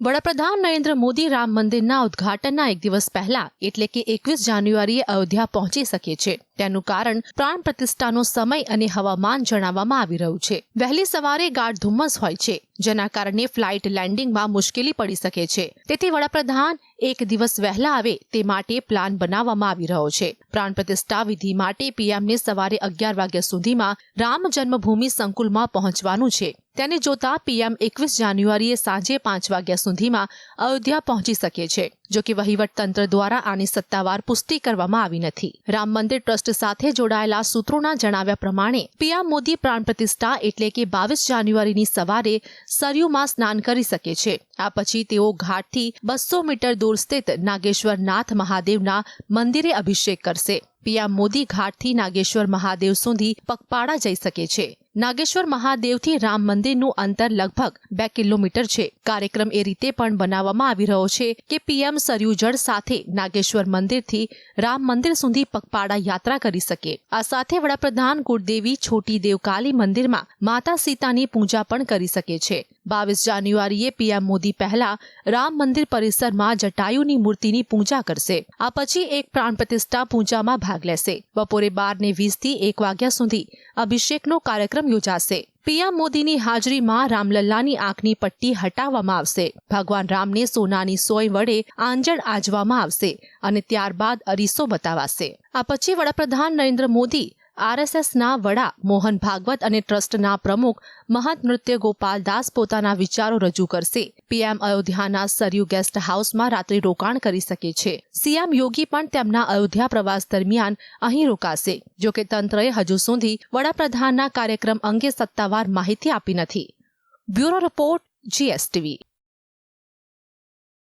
વડાપ્રધાન નરેન્દ્ર મોદી રામ મંદિરના ઉદ્ઘાટનના એક દિવસ પહેલા, એટલે કે એકવીસ જાન્યુઆરીએ અયોધ્યા પહોંચી શકે છે. તેનું કારણ પ્રાણ પ્રતિષ્ઠાનો સમય અને હવામાન જણાવવામાં આવી રહ્યું છે. વહેલી સવારે ગાઢ ધુમ્મસ હોય છે, જેના કારણે ફ્લાઇટ લેન્ડિંગમાં મુશ્કેલી પડી શકે છે. તેથી વડાપ્રધાન એક દિવસ વહેલા આવે તે માટે પ્લાન બનાવવામાં આવી રહ્યો છે. પ્રાણ પ્રતિષ્ઠા વિધિ માટે પીએમને સવારે અગિયાર વાગ્યા સુધીમાં રામ જન્મભૂમિ સંકુલમાં પહોંચવાનું છે. તેને જોતા પીએમ એકવીસ જાન્યુઆરીએ સાંજે પાંચ વાગ્યા સુધીમાં અયોધ્યા પહોંચી શકે છે, જો કે વહીવટતંત્ર દ્વારા આની સત્તાવાર પુષ્ટિ કરવામાં આવી નથી. રામ મંદિર ટ્રસ્ટ સાથે જોડાયેલા સૂત્રોના જણાવ્યા પ્રમાણે, પીએમ મોદી પ્રાણ પ્રતિષ્ઠા એટલે કે બાવીસ જાન્યુઆરીની સવારે સરયુમાં સ્નાન કરી શકે છે. આ પછી તેઓ ઘાટથી બસો મીટર દૂર સ્થિત નાગેશ્વર નાથ મહાદેવના મંદિરે અભિષેક કરશે. પીએમ મોદી ઘાટથી નાગેશ્વર મહાદેવ સુધી પગપાળા જઈ શકે છે. નાગેશ્વર મહાદેવથી રામ મંદિરનું અંતર લગભગ બે કિલોમીટર છે. કાર્યક્રમ એ રીતે પણ બનાવવામાં આવી રહ્યો છે કે પીએમ સરયુ જળ સાથે નાગેશ્વર મંદિરથી રામ મંદિર સુધી પગપાળા યાત્રા કરી શકે. આ સાથે વડાપ્રધાન કુળદેવી છોટી દેવકાલી મંદિરમાં માતા સીતાની પૂજા પણ કરી શકે છે. બાવીસ જાન્યુઆરીએ પીએમ મોદી પહેલા રામ મંદિર પરિસરમાં જટાયુની મૂર્તિની પૂજા કરશે. આ પછી એક પ્રાણ પ્રતિષ્ઠા પૂજામાં ભાગ લેશે. બપોરે બાર ને વીસથી એક વાગ્યા સુધી અભિષેકનો કાર્યક્રમ યોજાશે. પીએમ મોદીની હાજરીમાં રામલલ્લાની આંખની પટ્ટી હટાવવામાં આવશે. ભગવાન રામને સોનાની સોય વડે આંજણ આજવામાં આવશે અને ત્યારબાદ અરીસો બતાવાશે. આ પછી વડાપ્રધાન નરેન્દ્ર મોદી આરએસએસના વડા મોહન ભાગવત અને ટ્રસ્ટના પ્રમુખ મહંત નૃત્ય ગોપાલ દાસ પોતાના વિચારો રજૂ કરશે. પીએમ અયોધ્યાના સરયુ ગેસ્ટ હાઉસમાં રાત્રિ રોકાણ કરી શકે છે. સીએમ યોગી પણ તેમના અયોધ્યા પ્રવાસ દરમિયાન અહીં રોકાશે. જો કે તંત્રએ હજુ સુધી વડાપ્રધાનના કાર્યક્રમ અંગે સત્તાવાર માહિતી આપી નથી. Bureau report, GSTV.